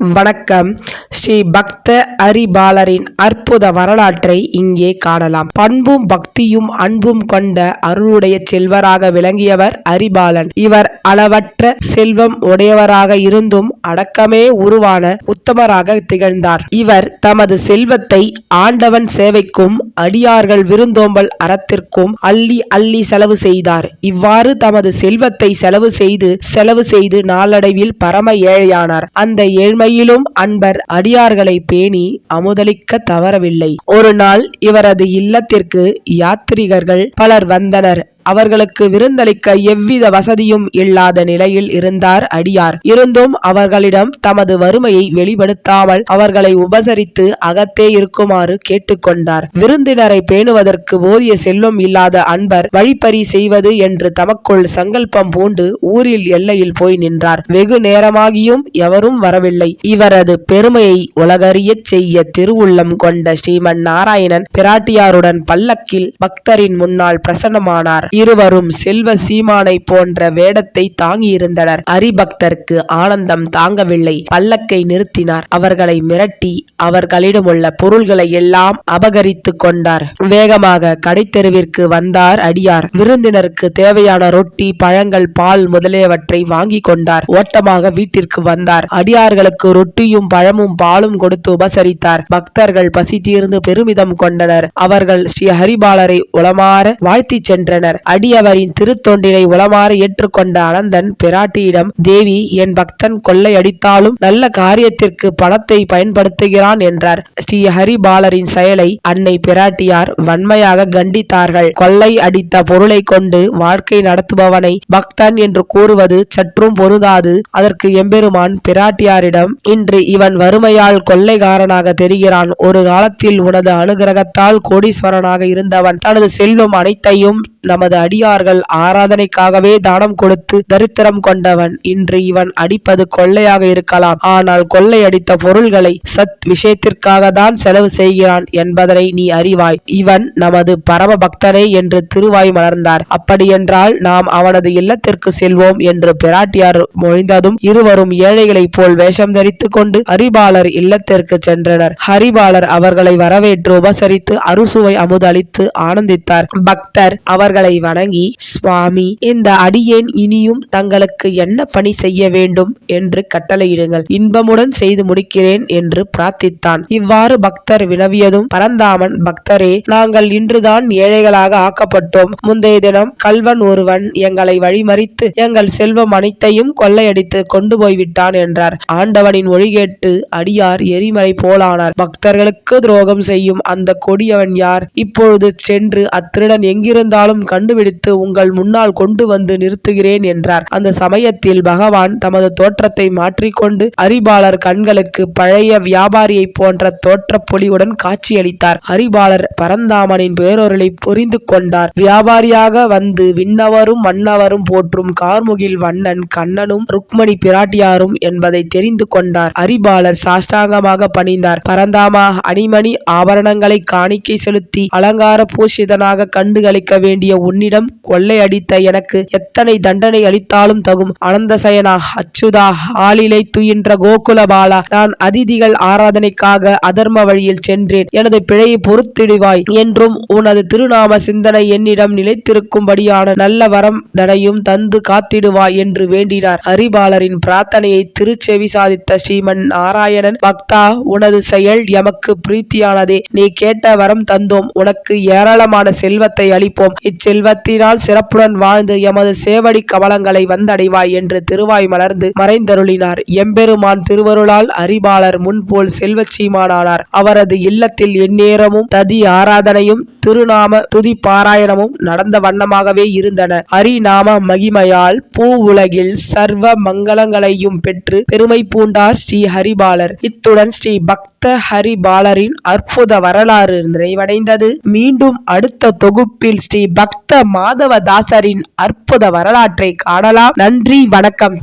வணக்கம். ஸ்ரீ பக்த அரிபாலரின் அற்புத வரலாற்றை இங்கே காணலாம். பண்பும் பக்தியும் அன்பும் கொண்ட அருளுடைய செல்வராக விளங்கியவர் அரிபாலன். இவர் அளவற்ற செல்வம் உடையவராக இருந்தும் அடக்கமே உருவான உத்தமராக திகழ்ந்தார். இவர் தமது செல்வத்தை ஆண்டவன் சேவைக்கும் அடியார்கள் விருந்தோம்பல் அறத்திற்கும் அள்ளி அள்ளி செலவு செய்தார். இவ்வாறு தமது செல்வத்தை செலவு செய்து செலவு செய்து நாளடைவில் பரம ஏழையானார். அந்த ஏழ்மை உண்மையிலும் அன்பர் அடியார்களை பேணி அமுதளிக்க தவறவில்லை. ஒரு நாள் இவரது இல்லத்திற்கு யாத்ரிகர்கள் பலர் வந்தனர். அவர்களுக்கு விருந்தளிக்க எவ்வித வசதியும் இல்லாத நிலையில் இருந்தார் அடியார். இருந்தும் அவர்களிடம் தமது வறுமையை வெளிப்படுத்தாமல் அவர்களை உபசரித்து அகத்தே இருக்குமாறு கேட்டுக்கொண்டார். விருந்தினரை பேணுவதற்கு போதிய செல்வம் இல்லாத அன்பர் வழிப்பறி செய்வது என்று தமக்குள் சங்கல்பம் பூண்டு ஊரில் எல்லையில் போய் நின்றார். வெகு நேரமாகியும் எவரும் வரவில்லை. இவரது பெருமையை உலகறியச் செய்ய திருவுள்ளம் கொண்ட ஸ்ரீமன் நாராயணன் பிராட்டியாருடன் பல்லக்கில் பக்தரின் முன்னால் பிரசன்னமானார். இருவரும் செல்வ சீமானை போன்ற வேடத்தை தாங்கியிருந்தனர். ஹரிபக்தருக்கு ஆனந்தம் தாங்கவில்லை. பல்லக்கை நிறுத்தினார். அவர்களை மிரட்டி அவர்களிடமுள்ள பொருள்களை எல்லாம் அபகரித்து கொண்டார். வேகமாக கடைத்தெருவிற்கு வந்தார் அடியார். விருந்தினருக்கு தேவையான ரொட்டி பழங்கள் பால் முதலியவற்றை வாங்கி கொண்டார். ஓட்டமாக வீட்டிற்கு வந்தார். அடியார்களுக்கு ரொட்டியும் பழமும் பாலும் கொடுத்து உபசரித்தார். பக்தர்கள் பசி தீர்ந்து பெருமிதம் கொண்டனர். அவர்கள் ஸ்ரீ ஹரிபாலரை உளமாற வாழ்த்தி சென்றனர். அடியவரின் திருத்தொண்டினை உளமாற ஏற்றுக்கொண்ட அனந்தன் பிராட்டியிடம் தேவி என் பக்தன் கொள்ளை அடித்தாலும் நல்ல காரியத்திற்கு பணத்தை பயன்படுத்துகிறான் என்றார். ஸ்ரீ ஹரிபாலரின் செயலை அன்னை பிராட்டியார் வன்மையாக கண்டித்தார்கள். கொள்ளை அடித்த பொருளை கொண்டு வாழ்க்கை நடத்துபவனை பக்தன் என்று கூறுவது சற்றும் பொருந்தாது. அதற்கு எம்பெருமான் பிராட்டியாரிடம் இன்று இவன் வறுமையால் கொள்ளைகாரனாக தெரிகிறான். ஒரு காலத்தில் உனது அனுகிரகத்தால் கோடீஸ்வரனாக இருந்தவன். தனது செல்வம் அனைத்தையும் நமது அடியார்கள் ஆராதனைக்காகவே தானம் கொடுத்து தரித்திரம் கொண்டவன். இன்று இவன் அடிப்பது கொள்ளையாக இருக்கலாம். ஆனால் கொள்ளை அடித்த பொருள்களை சத் விஷயத்திற்காக தான் செலவு செய்கிறான் என்பதனை நீ அறிவாய். இவன் நமது பரம பக்தனே என்று திருவாய் மலர்ந்தார். அப்படியென்றால் நாம் அவனது இல்லத்திற்கு செல்வோம் என்று பிராட்டியார் மொழிந்ததும் இருவரும் ஏழைகளைப் போல் வேஷம் தரித்து கொண்டு ஹரிபாலர் இல்லத்திற்கு சென்றனர். ஹரிபாலர் அவர்களை வரவேற்று உபசரித்து அறுசுவை அமுதளித்து ஆனந்தித்தார். பக்தர் அவர்களை வணங்கி சுவாமி இந்த அடியேன் இனியும் தங்களுக்கு என்ன பணி செய்ய வேண்டும் என்று கட்டளையிடுங்கள். இன்பமுடன் செய்து முடிக்கிறேன் என்று பிரார்த்தித்தான். இவ்வாறு பக்தர் வினவியதும் பரந்தாமன் பக்தரே நாங்கள் இன்றுதான் ஏழைகளாக ஆக்கப்பட்டோம். முந்தைய தினம் கல்வன் ஒருவன் எங்களை வழிமறித்து எங்கள் செல்வம் அனைத்தையும் கொள்ளையடித்து கொண்டு போய்விட்டான் என்றார். ஆண்டவனின் மொழி கேட்டு அடியார் எரிமலை போலானார். பக்தர்களுக்கு துரோகம் செய்யும் அந்த கொடியவன் யார்? இப்பொழுது சென்று அத்திருடன் எங்கிருந்தாலும் கண்டுபிடித்து உங்கள் முன்னால் கொண்டு வந்து நிறுத்துகிறேன் என்றார். அந்த சமயத்தில் பகவான் தமது தோற்றத்தை மாற்றிக்கொண்டு அரிபாலர் கண்களுக்கு பழைய வியாபாரியை போன்ற தோற்ற பொலிவுடன் காட்சியளித்தார். அரிபாலர் பரந்தாமனின் பேரொருளை புரிந்து கொண்டார். வியாபாரியாக வந்து விண்ணவரும் மன்னவரும் போற்றும் கார்முகில் வண்ணன் கண்ணனும் ருக்மணி பிராட்டியாரும் என்பதை தெரிந்து கொண்டார். அரிபாலர் சாஷ்டாங்கமாக பணிந்தார். பரந்தாமா அணிமணி ஆபரணங்களை காணிக்கை செலுத்தி அலங்கார பூஷிதனாக கண்டுகளிக்க வேண்டிய உன்னிடம் கொள்ளையடித்த எனக்கு எத்தனை தண்டனை அளித்தாலும் தகும். அனந்தசயனா அச்சுதா ஆளிலை துயின்ற கோகுலபாலா நான் அதிதிகள் ஆராதனைக்காக அதர்ம வழியில் சென்றேன். எனது பிழையை பொறுத்திடுவாய் என்றும் உனது திருநாம சிந்தனை என்னிடம் நிலைத்திருக்கும்படியான நல்ல வரம் தடையும் தந்து காத்திடுவாய் என்று வேண்டினார். ஹரிபாலரின் பிரார்த்தனையை திருச்செவி சாதித்த ஸ்ரீமன் நாராயணன் பக்தா உனது செயல் எமக்கு பிரீத்தியானதே. நீ கேட்ட வரம் தந்தோம். உனக்கு ஏராளமான செல்வத்தை அளிப்போம். இச்செல்வத்தினால் சிறப்புடன் வாழ்ந்து எமது சேவடி கமலங்களை வந்தடைவாய் என்று திருவாய் மலர்ந்து மறைந்தருளினார். எம்பெருமான் திருவருளால் அறிபாளர் முன்போல் செல்வச்சீமானானார். அவரது இல்லத்தில் எந்நேரமும் ததி ஆராதனையும் திருநாம துதி பாராயணமும் நடந்த வண்ணமாகவே இருந்தன. அரிநாம மகிமையால் பூ உலகில் சர்வ மங்களங்களையும் பெற்று பெருமை பூண்டார் ஸ்ரீ ஹரிபாலர். இத்துடன் ஸ்ரீ பக்த ஹரிபாலரின் அற்புத வரலாறு நிறைவடைந்தது. மீண்டும் அடுத்த தொகுப்பில் ஸ்ரீ பக்த மாதவதாசரின் அற்புத வரலாற்றை காணலாம். நன்றி வணக்கம்.